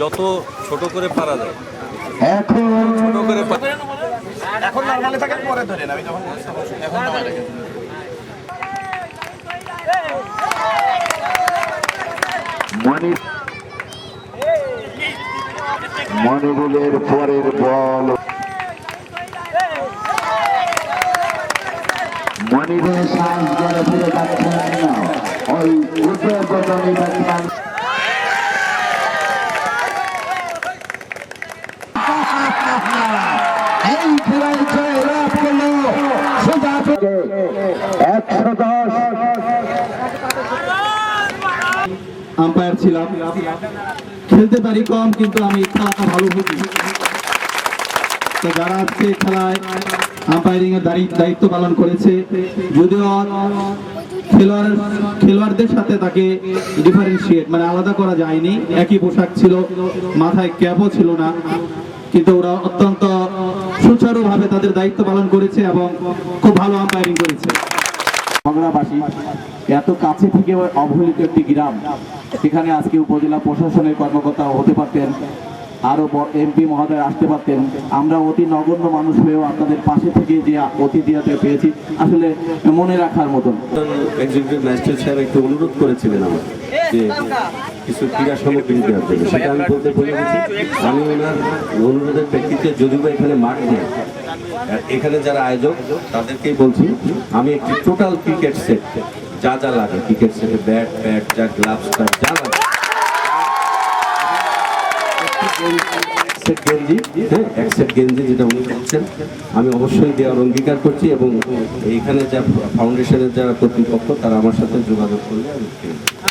যত ছোট করে পারা যায়। এখন ছোট করে এখন নর্মালি থাকেন পরে ধরেন আমি যখন এখন মণিবুলের পরের বল। শ্বাস জলে ফিরে যাচ্ছেন না ওই উদ্যোগী আম্পায়ার ছিলাম। খেলতে পারি কম, কিন্তু আমি ভালো বুঝি। তো যারা আজকে খেলায় আম্পায়ারিং এর দায়িত্ব পালন করেছে, যদিও খেলোয়াড় খেলোয়াড়দের সাথে তাকে ডিফারেন্সিয়েট মানে আলাদা করা যায়নি। একই পোশাক ছিল, মাথায় ক্যাপও ছিল না, কিন্তু ওরা অত্যন্ত সুচারুভাবে তাদের দায়িত্ব পালন করেছে এবং খুব ভালো আম্পায়ারিং করেছে। বাংলাবাসী এত কাছে থেকে অবহেলিত একটি গ্রাম সেখানে আজকে উপজেলা প্রশাসনের কর্মকর্তা হতে পারতেন আরও এমপি মহোদয় আসতে পারতেন আমরা অতি নগণ্য মানুষ হয়েও আপনাদের পাশে থেকে যে অতিথিয়াতে পেয়েছি আসলে মনে রাখার মতন। এক্সিকিউটিভ ম্যাজিস্ট্রেট সাহেব একটু অনুরোধ করেছিলেন আমার যে কিছু ক্রীড়া সামগ্রী দেওয়ার জন্য সেটা আমি বলতে বলে আমি ওনার অনুরোধের প্রেক্ষিতে যদিও এখানে মাঠ নেই এখানে যারা আয়োজক, তাদেরকেই বলছি, আমি একটি টোটাল ক্রিকেট সেট যা যা লাগে ক্রিকেট সেটে ব্যাট ব্যাট যা গ্লাভস তার যা লাগে। হ্যাঁ গেঞ্জি যেটা উনি বলছেন, আমি অবশ্যই দেওয়ার অঙ্গীকার করছি এবং এইখানে যা ফাউন্ডেশনের যারা কর্তৃপক্ষ, তারা আমার সাথে যোগাযোগ করলে